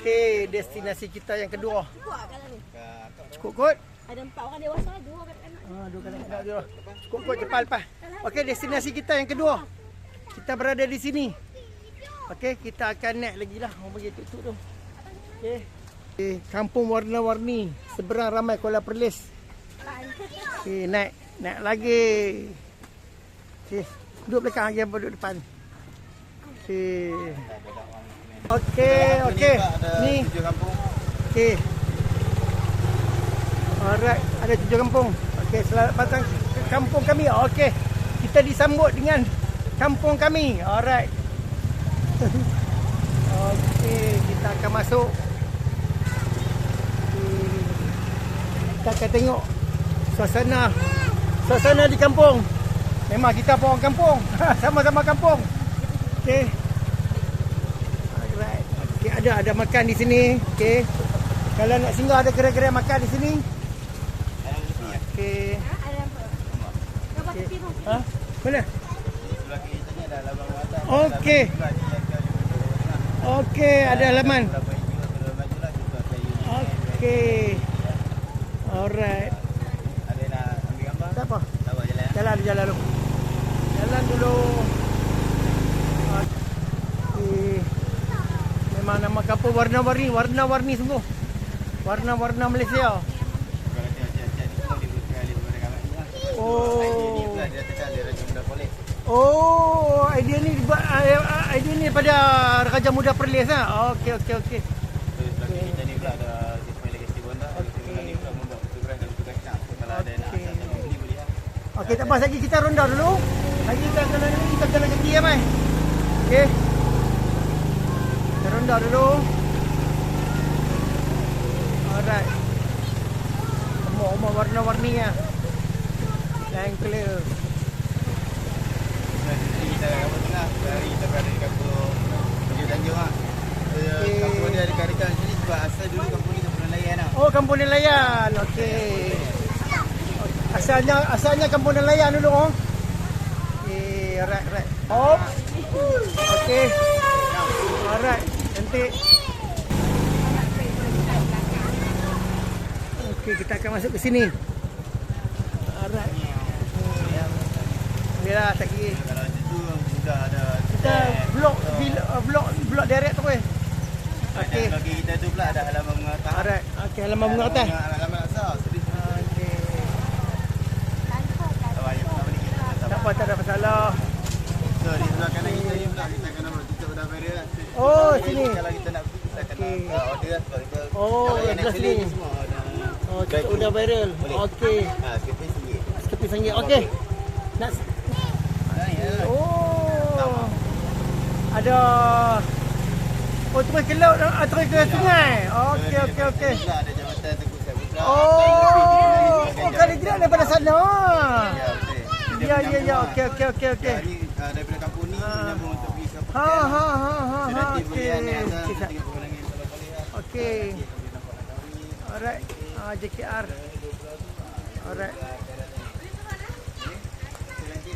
Okey, destinasi kita yang kedua. Cukup kot. Ada empat orang dewasa, dua kanak-kanak. Ha, dua kali nak dua. Cukup kot cepat lepas. Okey, destinasi kita yang kedua. Kita berada di sini. Okey, kita akan naik lagi lah. Orang bagi tuk-tuk tu. Okey. Okay, kampung warna-warni. Seberang ramai Kuala Perlis. Okey, naik. Naik lagi. Okey, duduk belakang lagi apa duduk depan. Okey. Okey, okey. Ni. Tujuh kampung. Okey. Alright, ada tujuh kampung. Okey, selamat datang ke kampung kami. Okey. Kita disambut dengan kampung kami. Alright. Okey, kita akan masuk. Kita akan tengok suasana suasana di kampung. Memang kita pun orang kampung. Sama-sama kampung. Okey. Ada ada makan di sini. Okey. Kalau nak singgah ada gerai-gerai makan di sini. Okey. Tiru. Ha? Mana? Okey. Okey, ada halaman. Okey. Alright. Ada nak ambil gambar? Tak apa. Tak apa jalan. Jalan jalan dulu. Jalan dulu. Okey. Memang nama kampung warna-warni, warna-warni sungguh. Warna-warna Malaysia. Kalau dia cek-cek di situ dia buka alih kepada kamera ni lah. Oh. Ini pula dia tekan dia Raja Muda Polis. Oh, idea ni dibuat ah, idea ni daripada Raja Muda Perlis ah. Okey, okey, okey. Nak Okey. tak apa lagi kita ronda dulu. Lagi kita kena kita kena kaki ya, mai. Okey. Kita ronda dulu. Alright. Semua warna-warni ya. Yang clear. Sebelah sini kita kat kampung tengah. Dari kita berada di kampung Bukit Tanjung lah. So, Okey. Kampung dia dekat-dekat sini sebab asal dulu kampung ni kampung nelayan lah. Oh, kampung nelayan. Okey. Asalnya asalnya kampung nelayan dulu oh. Okey, alright, alright. Oh. Okey. Alright, cantik. Okey, kita akan masuk ke sini. Alright. Bila tak kira. Kalau macam tu sudah ada Kita blok blok blok direct tu eh. Okey. Bagi kita tu pula ada halaman bunga. Alright. Okey, halaman bunga atas. Halaman Okey. tak apa, tak ada masalah. So di sebelah kanan kita ni pula kita kena lah. Oh, sini. Kalau kita nak kena Okey. uh, order lah sebab kita Oh, sini. ni semua. Oh, kita udah viral. Boleh. Okey. Ha, sekitar sini. Sekepi. Okey. Nak Ha, ya. Oh. Ada Oh, terus ke laut, ah, terus ke sungai. Okey, okey, ada jambatan Tengku Saputra. Oh, oh kali tidak daripada sana. Ya, Ya, ya, ya. lah. Okey, okey, okey, okey. Ya, ni uh, daripada kampung ni menyambung untuk Ha, ha, ha, ha, ha. Okey. Okey. Alright. Ah, JKR. Alright.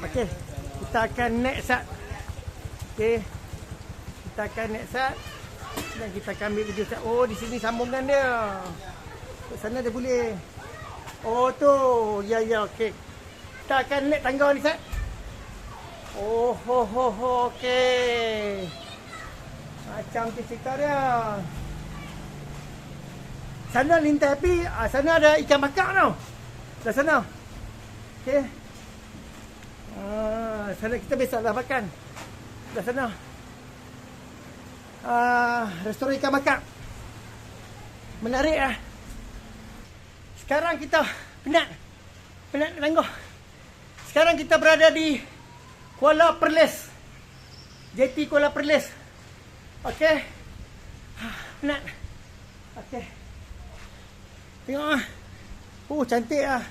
Okey. Kita akan naik sat. Okey. Kita akan naik sat. Dan kita akan ambil video sat. Oh, di sini sambungan dia. Kat sana dia boleh. Oh, tu. Ya, ya. Okey. Kita akan naik tangga ni sat. Oh, ho, ho, ho. Okey. Macam tu cerita dia. Sana lintas api, ah, sana ada ikan bakar tau. Dah sana. Okey. Ah, sana kita biasalah makan. Dah sana. Ah, restoran ikan bakar. Menarik ah. Sekarang kita penat. Penat nak tangguh. Sekarang kita berada di Kuala Perlis. JT Kuala Perlis. Okey. Ah, penat. Okey. Tengok ah. Oh, cantik ah.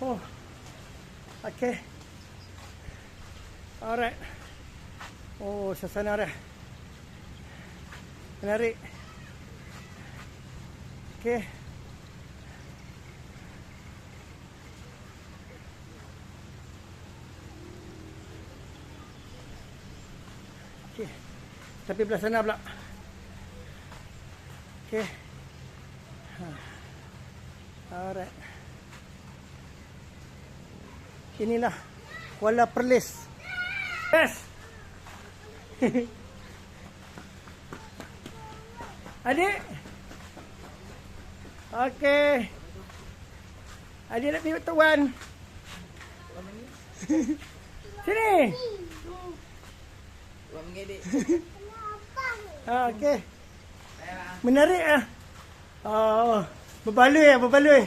Oh. Okey. Alright. Oh, suasana dia. Menarik. Okey. Okey. Tapi belah sana pula. Okay. Ha. Alright. Inilah Kuala Perlis. Yes. Adik. Okey. Adik nak tengok tuan. Sini. Ah, okey. Menarik ah. Oh, berbaloi ah, berbaloi.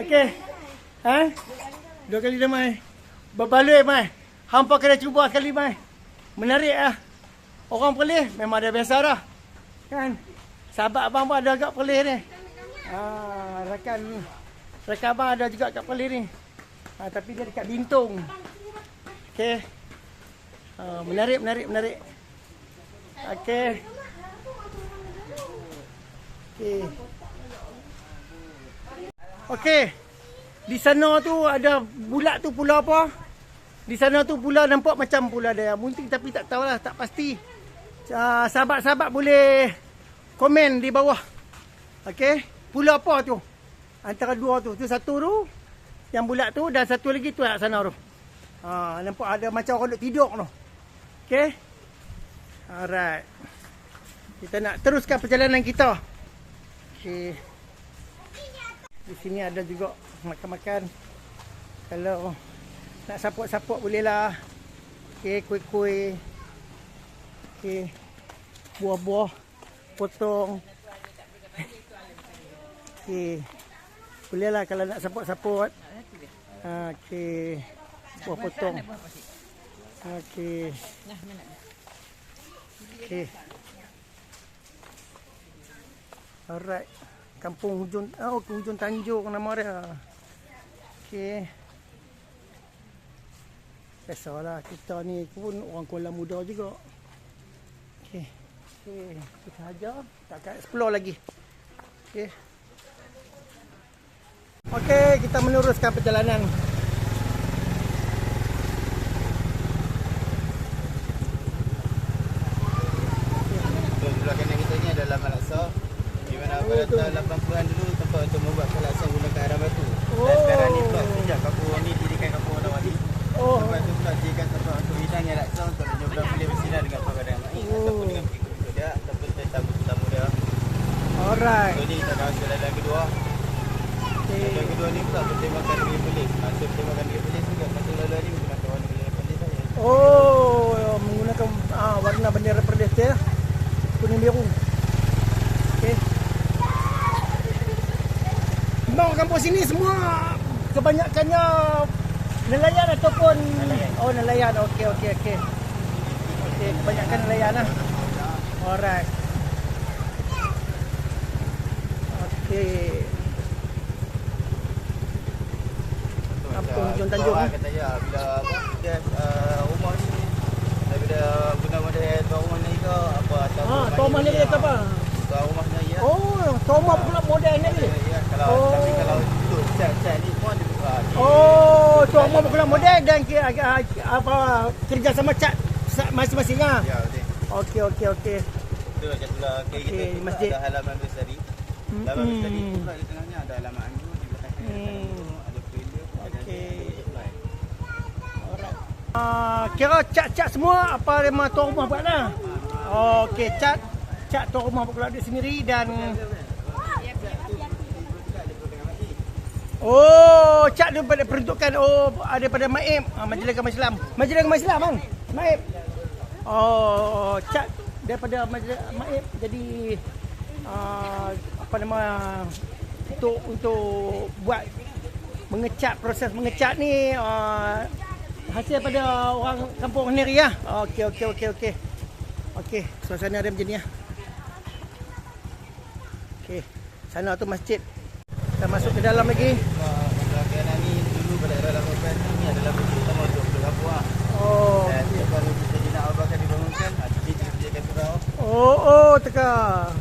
Okey. Ha? Dua kali dah mai. Berbaloi mai. Hampa kena cuba sekali mai. Menarik ah. Orang Perlis memang dah biasa dah. Kan? Sahabat abang pun ada agak Perlis ni. Ah, rakan rakan abang ada juga kat Perlis ni. Ah, tapi dia dekat Bintung. Okey. Ah, menarik, menarik, menarik. Okey. Okey. Okey. Di sana tu ada bulat tu pula apa? Di sana tu pula nampak macam pula ada yang munting tapi tak tahulah, tak pasti. Uh, sahabat-sahabat boleh komen di bawah. Okey. Pula apa tu? Antara dua tu. Tu satu tu yang bulat tu dan satu lagi tu kat sana tu. Ha, nampak ada macam orang duk tidur tu. Okey. Alright. Kita nak teruskan perjalanan kita. Okey. Di sini ada juga makan-makan. Kalau nak saput-saput boleh lah. Okey, kuih-kuih. Okey. Buah-buah potong. Okey. Boleh lah kalau nak saput-saput. Ha, Okey. Buah potong. Okey. Okey. Alright. Kampung Hujung oh Hujung Tanjung nama dia. Okey. Biasalah kita ni pun orang Kuala Muda juga. Okey. Okey, kita aja tak akan explore lagi. Okey. Okey, kita meneruskan perjalanan. Betul, sebelah kanan kita ni adalah Malaksa. Di mana Oh, pada tu. tahun 80-an dulu tempat untuk membuat Malaksa menggunakan arang batu. Oh. Dan sekarang ni pula sejak kampung ni dirikan kampung Rawali. Oh. Tempat tu pula jadikan tempat untuk hidangnya laksa untuk menyeberang boleh bersinar dengan perkara mai Oh. ataupun dengan pengikut dia ataupun tetamu-tetamu dia. Alright. So ni kita masuk dalam kedua. Okey. Dalam kedua ni pula bertemakan negeri polis. Masuk bertemakan negeri polis juga. Pasal lalu ni menggunakan warna bendera polis saja. Oh, menggunakan ah, warna bendera Perlis dia. Kuning biru. Okey. Memang kampung sini semua kebanyakannya nelayan ataupun Nelayan. Oh, nelayan. Okey, okey, okey. Okey, kebanyakan nelayan lah. Alright. Okey. Kampung Hujung Tanjung, eh? Kata dia bila dia uh, rumah ni daripada guna model tuan rumah ni ke apa atau tuan rumah ni apa? Tuan rumah ya. Oh, Toma pula model ni Ya, ni. ya, kalau Oh. tapi kalau duduk cat-cat ni pun dia buka. Oh, tu Omar pula model dan kira, apa kerja sama cat masing-masing ah. Ya, betul. Okey okey okey. Itu macam tu lah. Okay, kita tu masjid. ada halaman bestari. Hmm. Halaman bestari tu pula di tengahnya ada halaman anggur di belakangnya ada Hmm. ada ada. Alright. Ah, kira cat-cat semua apa memang tuan rumah buat lah. Okey, cat cat tuan rumah buat pula dia sendiri dan Oh, cat daripada peruntukan oh ada pada Maib, ah, Majlis Agama Islam. Majlis Agama Islam kan? Maib. Oh, cat daripada Majlis Maib jadi uh, apa nama untuk untuk buat mengecat proses mengecat ni uh, hasil pada orang kampung sendiri lah. Okey okey okey okey. Okey, suasana dia macam ni lah. Okey. Sana tu masjid. Kita masuk ke dalam lagi. Belakangan ini dulu pada era lama ini adalah masjid utama untuk berlabuh. Oh. Dan okay. baru kita nak abang dibangunkan. Ada dia dia kata Oh oh teka.